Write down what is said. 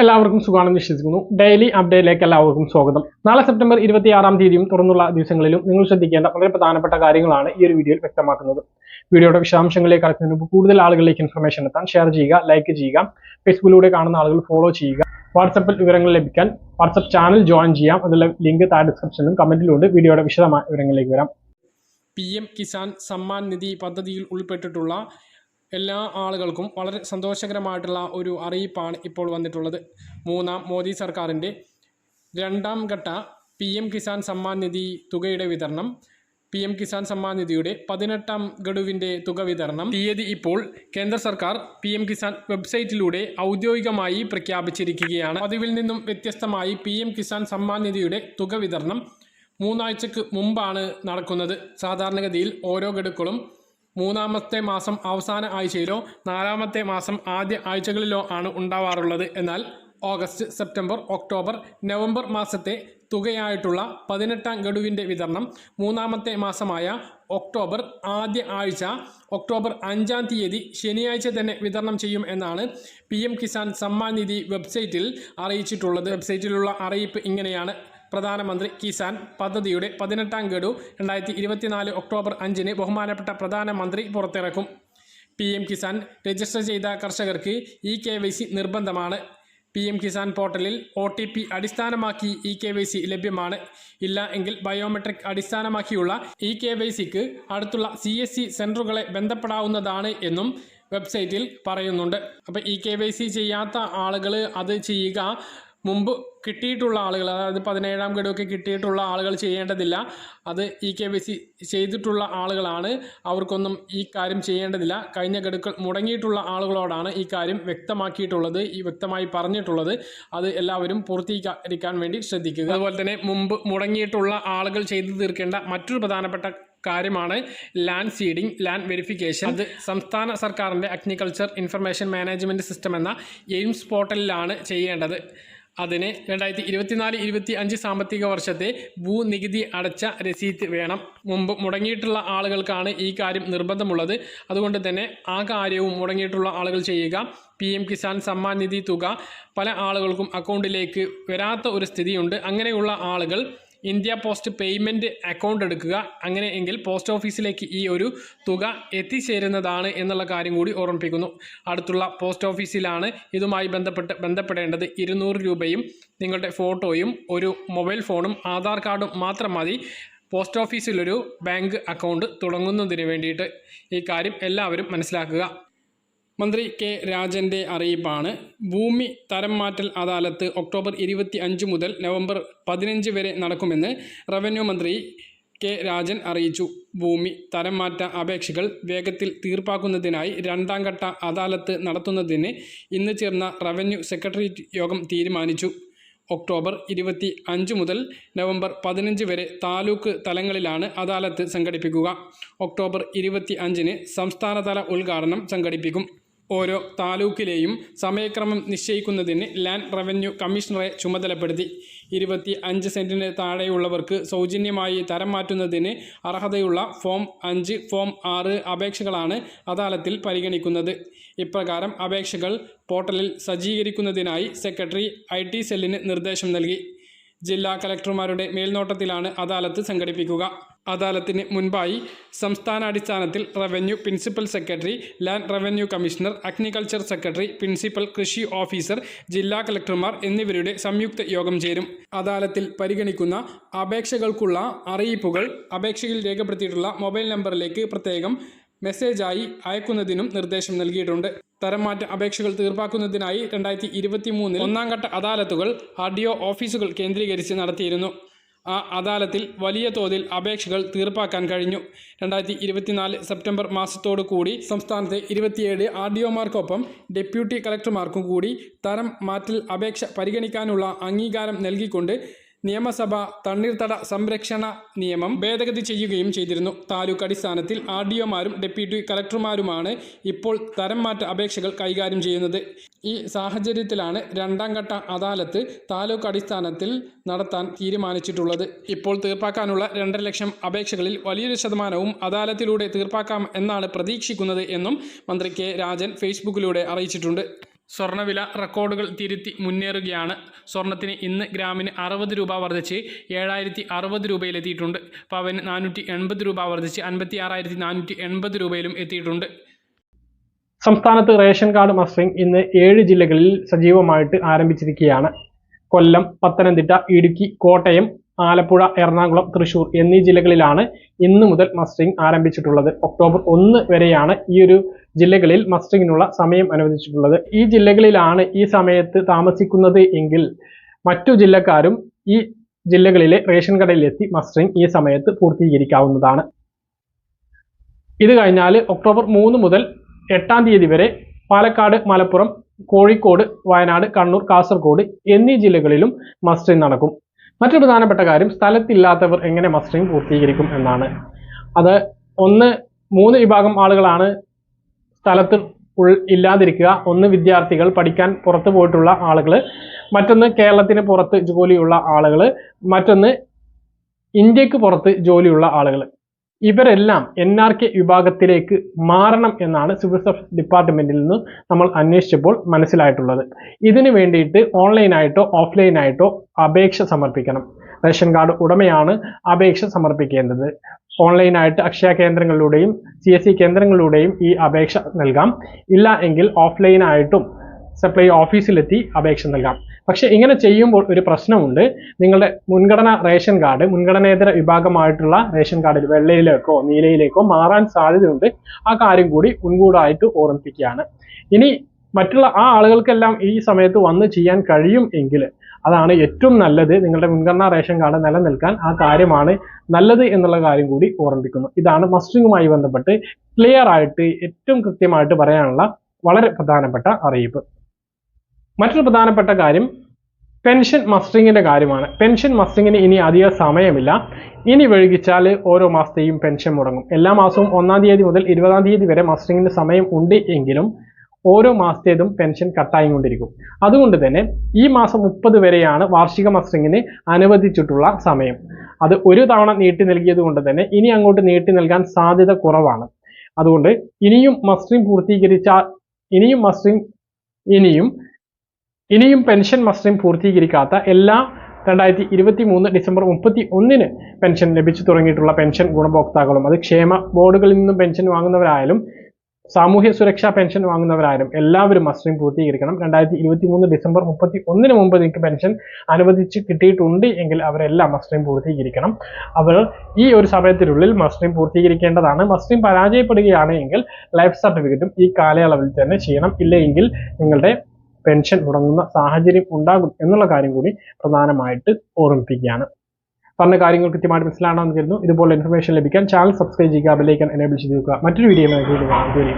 എല്ലാവർക്കും സുഖമാണെന്ന് വിശ്വസിക്കുന്നു. ഡെയിലി അപ്ഡേറ്റിലേക്ക് എല്ലാവർക്കും സ്വാഗതം. നാളെ സെപ്റ്റംബർ ഇരുപത്തിയാറാം തീയതിയും തുറന്നുള്ള ദിവസങ്ങളിലും നിങ്ങൾ ശ്രദ്ധിക്കേണ്ട വളരെ പ്രധാനപ്പെട്ട കാര്യങ്ങളാണ് ഈ ഒരു വീഡിയോയിൽ വ്യക്തമാക്കുന്നത്. വീഡിയോയുടെ വിശദാംശങ്ങളിലേക്ക് കടക്കുന്നതിന് മുമ്പ് കൂടുതൽ ആളുകളിലേക്ക് ഇൻഫർമേഷൻ എത്താൻ ഷെയർ ചെയ്യുക ലൈക്ക് ചെയ്യുക ഫേസ്ബുക്കിലൂടെ കാണുന്ന ആളുകൾ ഫോളോ ചെയ്യുക വാട്സപ്പിൽ വിവരങ്ങൾ ലഭിക്കാൻ വാട്സപ്പ് ചാനൽ ജോയിൻ ചെയ്യാം. അതിലെ ലിങ്ക് താഴെ ഡിസ്ക്രിപ്ഷനിലും കമന്റിലുണ്ട് വീഡിയോയുടെ വിശദമായ വിവരങ്ങളിലേക്ക് വരാം. പി എം കിസാൻ സമ്മാൻ നിധി പദ്ധതിയിൽ ഉൾപ്പെട്ടിട്ടുള്ള എല്ലാ ആളുകൾക്കും വളരെ സന്തോഷകരമായിട്ടുള്ള ഒരു അറിയിപ്പാണ് ഇപ്പോൾ വന്നിട്ടുള്ളത്. മൂന്നാം മോദി സർക്കാരിന്റെ രണ്ടാം ഘട്ട പി എം കിസാൻ സമ്മാൻ നിധി തുകയുടെ വിതരണം. പി എം കിസാൻ സമ്മാൻ നിധിയുടെ പതിനെട്ടാം ഗഡുവിന്റെ തുക വിതരണം. തീയതി ഇപ്പോൾ കേന്ദ്ര സർക്കാർ പി എം കിസാൻ വെബ്സൈറ്റിലൂടെ ഔദ്യോഗികമായി പ്രഖ്യാപിച്ചിരിക്കുകയാണ്. പതിവിൽ നിന്നും വ്യത്യസ്തമായി പി എം കിസാൻ സമ്മാൻ നിധിയുടെ തുക വിതരണം മൂന്നാഴ്ചക്ക് മുമ്പാണ് നടക്കുന്നത്. സാധാരണഗതിയിൽ ഓരോ ഗഡുക്കളും മൂന്നാമത്തെ മാസം അവസാന ആഴ്ചയിലോ നാലാമത്തെ മാസം ആദ്യ ആഴ്ചകളിലോ ആണ് ഉണ്ടാവാറുള്ളത്. എന്നാൽ ഓഗസ്റ്റ് സെപ്റ്റംബർ ഒക്ടോബർ നവംബർ മാസത്തെ തുകയായിട്ടുള്ള പതിനെട്ടാം ഗഡുവിന്റെ വിതരണം മൂന്നാമത്തെ മാസമായ ഒക്ടോബർ ആദ്യ ആഴ്ച ഒക്ടോബർ അഞ്ചാം തീയതി ശനിയാഴ്ച തന്നെ വിതരണം ചെയ്യും എന്നാണ് പി കിസാൻ സമ്മാൻ നിധി വെബ്സൈറ്റിൽ അറിയിച്ചിട്ടുള്ളത്. വെബ്സൈറ്റിലുള്ള അറിയിപ്പ് ഇങ്ങനെയാണ്. പ്രധാനമന്ത്രി കിസാൻ പദ്ധതിയുടെ പതിനെട്ടാം ഗഡു രണ്ടായിരത്തി ഇരുപത്തിനാല് ഒക്ടോബർ അഞ്ചിന് ബഹുമാനപ്പെട്ട പ്രധാനമന്ത്രി പുറത്തിറക്കും. പി എം കിസാൻ രജിസ്റ്റർ ചെയ്ത കർഷകർക്ക് ഇ കെ വൈ സി നിർബന്ധമാണ്. പി എം കിസാൻ പോർട്ടലിൽ ഒ ടി പി അടിസ്ഥാനമാക്കി ഇ കെ വൈ സി ലഭ്യമാണ്. ഇല്ല എങ്കിൽ ബയോമെട്രിക് അടിസ്ഥാനമാക്കിയുള്ള ഇ കെ വൈ സിക്ക് അടുത്തുള്ള സി എസ് സി സെന്ററുകളെ ബന്ധപ്പെടാവുന്നതാണ് എന്നും വെബ്സൈറ്റിൽ പറയുന്നുണ്ട്. അപ്പോൾ ഇ കെ വൈ സി ചെയ്യാത്ത ആളുകൾ അത് ചെയ്യുക മുമ്പ് കിട്ടിയിട്ടുള്ള ആളുകൾ അതായത് പതിനേഴാം ഗഡുവൊക്കെ കിട്ടിയിട്ടുള്ള ആളുകൾ ചെയ്യേണ്ടതില്ല. അത് ഇ കെ വി സി ചെയ്തിട്ടുള്ള ആളുകളാണ്. അവർക്കൊന്നും ഈ കാര്യം ചെയ്യേണ്ടതില്ല. കഴിഞ്ഞ ഗഡുക്കൾ മുടങ്ങിയിട്ടുള്ള ആളുകളോടാണ് ഈ കാര്യം വ്യക്തമാക്കിയിട്ടുള്ളത് ഈ വ്യക്തമായി പറഞ്ഞിട്ടുള്ളത്. അത് എല്ലാവരും പൂർത്തീകരിക്കാൻ വേണ്ടി ശ്രദ്ധിക്കുക. അതുപോലെ തന്നെ മുമ്പ് മുടങ്ങിയിട്ടുള്ള ആളുകൾ ചെയ്തു തീർക്കേണ്ട മറ്റൊരു പ്രധാനപ്പെട്ട കാര്യമാണ് ലാൻഡ് സീഡിംഗ് ലാൻഡ് വെരിഫിക്കേഷൻ. അത് സംസ്ഥാന സർക്കാരിന്റെ അഗ്രികൾച്ചർ ഇൻഫർമേഷൻ മാനേജ്മെന്റ് സിസ്റ്റം എന്ന എയിംസ് പോർട്ടലിലാണ് ചെയ്യേണ്ടത്. അതിന് രണ്ടായിരത്തി ഇരുപത്തിനാല് ഇരുപത്തി അഞ്ച് സാമ്പത്തിക വർഷത്തെ ഭൂനികുതി അടച്ച രസീത് വേണം. മുമ്പ് മുടങ്ങിയിട്ടുള്ള ആളുകൾക്കാണ് ഈ കാര്യം നിർബന്ധമുള്ളത്. അതുകൊണ്ട് തന്നെ ആ കാര്യവും മുടങ്ങിയിട്ടുള്ള ആളുകൾ ചെയ്യുക. പി എം കിസാൻ സമ്മാൻ നിധി തുക പല ആളുകൾക്കും അക്കൗണ്ടിലേക്ക് വരാത്ത ഒരു സ്ഥിതിയുണ്ട്. അങ്ങനെയുള്ള ആളുകൾ ഇന്ത്യ പോസ്റ്റ് പേയ്മെന്റ് അക്കൗണ്ട് എടുക്കുക. അങ്ങനെ എങ്കിൽ പോസ്റ്റ് ഓഫീസിലേക്ക് ഈ ഒരു തുക എത്തിച്ചേരുന്നതാണ് എന്നുള്ള കാര്യം കൂടി ഓർമ്മിപ്പിക്കുന്നു. അടുത്തുള്ള പോസ്റ്റ് ഓഫീസിലാണ് ഇതുമായി ബന്ധപ്പെട്ട് ബന്ധപ്പെടേണ്ടത് ഇരുന്നൂറ് രൂപയും നിങ്ങളുടെ ഫോട്ടോയും ഒരു മൊബൈൽ ഫോണും ആധാർ കാർഡും മാത്രം മതി. പോസ്റ്റ് ഓഫീസിലൊരു ബാങ്ക് അക്കൗണ്ട് തുടങ്ങുന്നതിന് വേണ്ടിയിട്ട് ഈ കാര്യം എല്ലാവരും മനസ്സിലാക്കുക. മന്ത്രി കെ രാജന്റെ അറിയിപ്പാണ്. ഭൂമി തരം മാറ്റൽ അദാലത്ത് ഒക്ടോബർ ഇരുപത്തി അഞ്ച് മുതൽ നവംബർ പതിനഞ്ച് വരെ നടക്കുമെന്ന് റവന്യൂ മന്ത്രി കെ രാജൻ അറിയിച്ചു. ഭൂമി തരം മാറ്റ അപേക്ഷകൾ വേഗത്തിൽ തീർപ്പാക്കുന്നതിനായി രണ്ടാം ഘട്ട അദാലത്ത് നടത്തുന്നതിന് ഇന്ന് ചേർന്ന റവന്യൂ സെക്രട്ടേറിയറ്റ് യോഗം തീരുമാനിച്ചു. ഒക്ടോബർ ഇരുപത്തി അഞ്ച് മുതൽ നവംബർ പതിനഞ്ച് വരെ താലൂക്ക് തലങ്ങളിലാണ് അദാലത്ത് സംഘടിപ്പിക്കുക. ഒക്ടോബർ ഇരുപത്തി അഞ്ചിന് സംസ്ഥാനതല ഉദ്ഘാടനം സംഘടിപ്പിക്കും. ഓരോ താലൂക്കിലെയും സമയക്രമം നിശ്ചയിക്കുന്നതിന് ലാൻഡ് റവന്യൂ കമ്മീഷണറെ ചുമതലപ്പെടുത്തി. ഇരുപത്തി അഞ്ച് സെന്റിന് താഴെയുള്ളവർക്ക് സൗജന്യമായി തരം മാറ്റുന്നതിന് അർഹതയുള്ള ഫോം അഞ്ച് ഫോം ആറ് അപേക്ഷകളാണ് അദാലത്തിൽ പരിഗണിക്കുന്നത്. ഇപ്രകാരം അപേക്ഷകൾ പോർട്ടലിൽ സജ്ജീകരിക്കുന്നതിനായി സെക്രട്ടറി ഐ ടി സെല്ലിന് നിർദ്ദേശം നൽകി. ജില്ലാ കലക്ടർമാരുടെ മേൽനോട്ടത്തിലാണ് അദാലത്ത് സംഘടിപ്പിക്കുക. അദാലത്തിന് മുൻപായി സംസ്ഥാന സംസ്ഥാനാടിസ്ഥാനത്തിൽ revenue principal secretary land revenue commissioner agriculture secretary principal കൃഷി ഓഫീസർ ജില്ലാ കളക്ടർമാർ എന്നിവരുടെ സംയുക്ത യോഗം ചേരും. അദാലത്തിൽ പരിഗണിക്കുന്ന അപേക്ഷകൾക്കുള്ള അറിയിപ്പുകൾ അപേക്ഷയിൽ രേഖപ്പെടുത്തിയിട്ടുള്ള മൊബൈൽ നമ്പറിലേക്ക് പ്രത്യേകം മെസ്സേജായി അയക്കുന്നതിനും നിർദ്ദേശം നൽകിയിട്ടുണ്ട്. തരംമാറ്റ അപേക്ഷകൾ തീർപ്പാക്കുന്നതിനായി രണ്ടായിരത്തി ഇരുപത്തി മൂന്നിൽ ഒന്നാം ഘട്ട അദാലത്തുകൾ ആർ ഡി ഓഫീസുകൾ കേന്ദ്രീകരിച്ച് നടത്തിയിരുന്നു. ആ അദാലത്തിൽ വലിയ തോതിൽ അപേക്ഷകൾ തീർപ്പാക്കാൻ കഴിഞ്ഞു. രണ്ടായിരത്തി ഇരുപത്തിനാല് സെപ്റ്റംബർ മാസത്തോടു കൂടി സംസ്ഥാനത്തെ ഇരുപത്തിയേഴ് ആർ ഡി ഒമാർക്കൊപ്പം ഡെപ്യൂട്ടി കളക്ടർമാർക്കും കൂടി തരം മാറ്റൽ അപേക്ഷ പരിഗണിക്കാനുള്ള അംഗീകാരം നൽകിക്കൊണ്ട് നിയമസഭ തണ്ണീർത്തട സംരക്ഷണ നിയമം ഭേദഗതി ചെയ്യുകയും ചെയ്തിരുന്നു. താലൂക്ക് അടിസ്ഥാനത്തിൽ ആർ ഡി ഒമാരും ഡെപ്യൂട്ടി കളക്ടർമാരുമാണ് ഇപ്പോൾ തരം മാറ്റ അപേക്ഷകൾ കൈകാര്യം ചെയ്യുന്നത്. ഈ സാഹചര്യത്തിലാണ് രണ്ടാം ഘട്ട അദാലത്ത് താലൂക്ക് അടിസ്ഥാനത്തിൽ നടത്താൻ തീരുമാനിച്ചിട്ടുള്ളത്. ഇപ്പോൾ തീർപ്പാക്കാനുള്ള രണ്ടര ലക്ഷം അപേക്ഷകളിൽ വലിയൊരു ശതമാനവും അദാലത്തിലൂടെ തീർപ്പാക്കാം എന്നാണ് പ്രതീക്ഷിക്കുന്നത് എന്നും മന്ത്രി കെ രാജൻ ഫേസ്ബുക്കിലൂടെ അറിയിച്ചിട്ടുണ്ട്. സ്വർണവില റെക്കോർഡുകൾ തിരുത്തി മുന്നേറുകയാണ്. സ്വർണത്തിന് ഇന്ന് ഗ്രാമിന് അറുപത് രൂപ വർദ്ധിച്ച് ഏഴായിരത്തി അറുപത് രൂപയിലെത്തിയിട്ടുണ്ട്. പവന് നാനൂറ്റി എൺപത് രൂപ വർദ്ധിച്ച് അൻപത്തി ആറായിരത്തി നാനൂറ്റി എൺപത് രൂപയിലും എത്തിയിട്ടുണ്ട്. സംസ്ഥാനത്ത് റേഷൻ കാർഡ് മസ്റ്ററിംഗ് ഇന്ന് ഏഴ് ജില്ലകളിൽ സജീവമായിട്ട് ആരംഭിച്ചിരിക്കുകയാണ്. കൊല്ലം പത്തനംതിട്ട ഇടുക്കി കോട്ടയം ആലപ്പുഴ എറണാകുളം തൃശൂർ എന്നീ ജില്ലകളിലാണ് ഇന്ന് മുതൽ മസ്റ്ററിംഗ് ആരംഭിച്ചിട്ടുള്ളത്. ഒക്ടോബർ ഒന്ന് വരെയാണ് ഈ ഒരു ജില്ലകളിൽ മസ്റ്ററിങ്ങിനുള്ള സമയം അനുവദിച്ചിട്ടുള്ളത്. ഈ ജില്ലകളിലാണ് ഈ സമയത്ത് താമസിക്കുന്നത് എങ്കിൽ മറ്റു ജില്ലക്കാരും ഈ ജില്ലകളിലെ റേഷൻ കടയിലെത്തി മസ്റ്ററിംഗ് ഈ സമയത്ത് പൂർത്തീകരിക്കാവുന്നതാണ്. ഇത് കഴിഞ്ഞാൽ ഒക്ടോബർ മൂന്ന് മുതൽ എട്ടാം തീയതി വരെ പാലക്കാട് മലപ്പുറം കോഴിക്കോട് വയനാട് കണ്ണൂർ കാസർഗോഡ് എന്നീ ജില്ലകളിലും മസ്റ്ററിംഗ് നടക്കും. മറ്റൊരു പ്രധാനപ്പെട്ട കാര്യം സ്ഥലത്തില്ലാത്തവർ എങ്ങനെ മസ്റ്ററിംഗ് പൂർത്തീകരിക്കും എന്നാണ്. അത് ഒന്ന് മൂന്ന് വിഭാഗം ആളുകളാണ് സ്ഥലത്ത് ഇല്ലാതിരിക്കുക. ഒന്ന് വിദ്യാർത്ഥികൾ പഠിക്കാൻ പുറത്തു പോയിട്ടുള്ള ആളുകൾ മറ്റൊന്ന് കേരളത്തിന് പുറത്ത് ജോലിയുള്ള ആളുകൾ മറ്റൊന്ന് ഇന്ത്യയ്ക്ക് പുറത്ത് ജോലിയുള്ള ആളുകൾ ഇവരെല്ലാം എൻ ആർ കെ വിഭാഗത്തിലേക്ക് മാറണം എന്നാണ് സിവിൽ സർവീസ് ഡിപ്പാർട്ട്മെന്റിൽ നിന്ന് നമ്മൾ അന്വേഷിച്ചപ്പോൾ മനസ്സിലായിട്ടുള്ളത്. ഇതിന് വേണ്ടിയിട്ട് ഓൺലൈനായിട്ടോ ഓഫ്ലൈനായിട്ടോ അപേക്ഷ സമർപ്പിക്കണം. റേഷൻ കാർഡ് ഉടമയാണ് അപേക്ഷ സമർപ്പിക്കേണ്ടത്. ഓൺലൈനായിട്ട് അക്ഷയ കേന്ദ്രങ്ങളിലൂടെയും സി എസ് സി കേന്ദ്രങ്ങളിലൂടെയും ഈ അപേക്ഷ നൽകാം. ഇല്ല എങ്കിൽ ഓഫ്ലൈനായിട്ടും സപ്ലൈ ഓഫീസിലെത്തി അപേക്ഷ നൽകാം. പക്ഷേ ഇങ്ങനെ ചെയ്യുമ്പോൾ ഒരു പ്രശ്നമുണ്ട്. നിങ്ങളുടെ മുൻഗണന റേഷൻ കാർഡ് മുൻഗണനേതര വിഭാഗമായിട്ടുള്ള റേഷൻ കാർഡിൽ വെള്ളയിലേക്കോ നീലയിലേക്കോ മാറാൻ സാധ്യതയുണ്ട്. ആ കാര്യം കൂടി മുൻകൂടായിട്ട് ഓർമ്മിപ്പിക്കുകയാണ്. ഇനി മറ്റുള്ള ആ ആളുകൾക്കെല്ലാം ഈ സമയത്ത് വന്ന് ചെയ്യാൻ കഴിയും എങ്കിൽ അതാണ് ഏറ്റവും നല്ലത്. നിങ്ങളുടെ മുൻഗണനാ റേഷൻ കാർഡ് നിലനിൽക്കാൻ ആ കാര്യമാണ് നല്ലത് എന്നുള്ള കാര്യം കൂടി ഓർമ്മിപ്പിക്കുന്നു. ഇതാണ് മസ്റ്ററിങ്ങുമായി ബന്ധപ്പെട്ട് ക്ലിയർ ആയിട്ട് ഏറ്റവും കൃത്യമായിട്ട് പറയാനുള്ള വളരെ പ്രധാനപ്പെട്ട അറിയിപ്പ്. മറ്റൊരു പ്രധാനപ്പെട്ട കാര്യം പെൻഷൻ മസ്റ്ററിങ്ങിന്റെ കാര്യമാണ്. പെൻഷൻ മസ്റ്ററിങ്ങിന് ഇനി അധിക സമയമില്ല. ഇനി വൈകിച്ചാൽ ഓരോ മാസത്തെയും പെൻഷൻ മുടങ്ങും. എല്ലാ മാസവും ഒന്നാം തീയതി മുതൽ ഇരുപതാം തീയതി വരെ മസ്റ്ററിങ്ങിന് സമയം ഉണ്ട് എങ്കിലും ഓരോ മാസത്തേതും പെൻഷൻ കട്ടായി കൊണ്ടിരിക്കും. അതുകൊണ്ട് തന്നെ ഈ മാസം മുപ്പത് വരെയാണ് വാർഷിക മസ്റ്ററിങ്ങിന് അനുവദിച്ചിട്ടുള്ള സമയം. അത് ഒരു തവണ നീട്ടി നൽകിയത് കൊണ്ട് തന്നെ ഇനി അങ്ങോട്ട് നീട്ടി നൽകാൻ സാധ്യത കുറവാണ്. അതുകൊണ്ട് ഇനിയും മസ്റ്ററിംഗ് പൂർത്തീകരിച്ച ഇനിയും മസ്റ്ററിംഗ് ഇനിയും ഇനിയും പെൻഷൻ മസ്റ്ററിംഗ് പൂർത്തീകരിക്കാത്ത എല്ലാ രണ്ടായിരത്തി ഇരുപത്തി മൂന്ന് ഡിസംബർ മുപ്പത്തി ഒന്നിന് പെൻഷൻ ലഭിച്ചു തുടങ്ങിയിട്ടുള്ള പെൻഷൻ ഗുണഭോക്താക്കളും അത് ക്ഷേമ ബോർഡുകളിൽ നിന്നും പെൻഷൻ വാങ്ങുന്നവരായാലും സാമൂഹ്യ സുരക്ഷാ പെൻഷൻ വാങ്ങുന്നവരായാലും എല്ലാവരും മസ്റ്ററിംഗ് പൂർത്തീകരിക്കണം. രണ്ടായിരത്തി ഇരുപത്തി മൂന്ന് ഡിസംബർ മുപ്പത്തി ഒന്നിന് മുമ്പ് നിങ്ങൾക്ക് പെൻഷൻ അനുവദിച്ച് കിട്ടിയിട്ടുണ്ട് എങ്കിൽ അവരെല്ലാം മസ്റ്ററിംഗ് പൂർത്തീകരിക്കണം. അവർ ഈ ഒരു സമയത്തിനുള്ളിൽ മസ്റ്ററിംഗ് പൂർത്തീകരിക്കേണ്ടതാണ്. മസ്റ്ററിംഗ് പരാജയപ്പെടുകയാണ് എങ്കിൽ ലൈഫ് സർട്ടിഫിക്കറ്റും ഈ കാലയളവിൽ തന്നെ ചെയ്യണം. ഇല്ലെങ്കിൽ നിങ്ങളുടെ പെൻഷൻ മുടങ്ങുന്ന സാഹചര്യം ഉണ്ടാകും എന്നുള്ള കാര്യം കൂടി പ്രധാനമായിട്ട് ഓർമ്മിപ്പിക്കുകയാണ്. പറഞ്ഞ കാര്യങ്ങൾ കൃത്യമായിട്ട് മനസ്സിലാണെന്ന് കരുതുന്നു. ഇതുപോലെ ഇൻഫർമേഷൻ ലഭിക്കാൻ ചാനൽ സബ്സ്ക്രൈബ് ചെയ്യുക ബെല്ലൈക്കൻ എനേബിൾ ചെയ്ത് വെക്കുക. മറ്റൊരു വീഡിയോ കാണാം. ഇതുവരെ